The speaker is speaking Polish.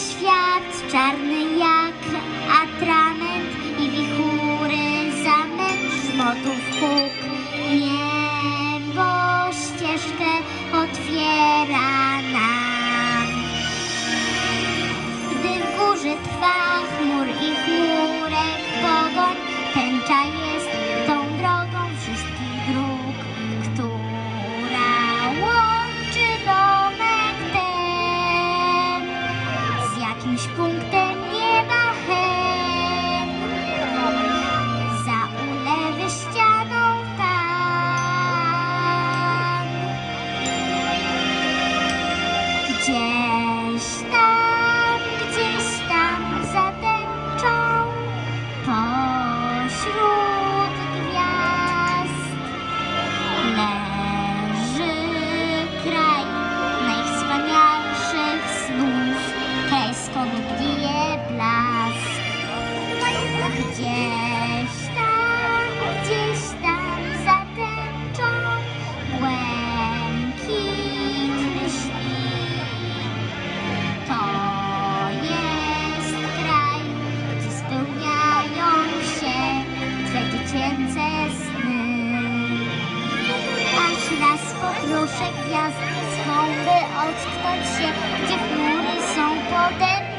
świat, czarny ja. gdzieś. Proszę gwiazdy z chmury, odtknąć się, gdzie chmury są potężne.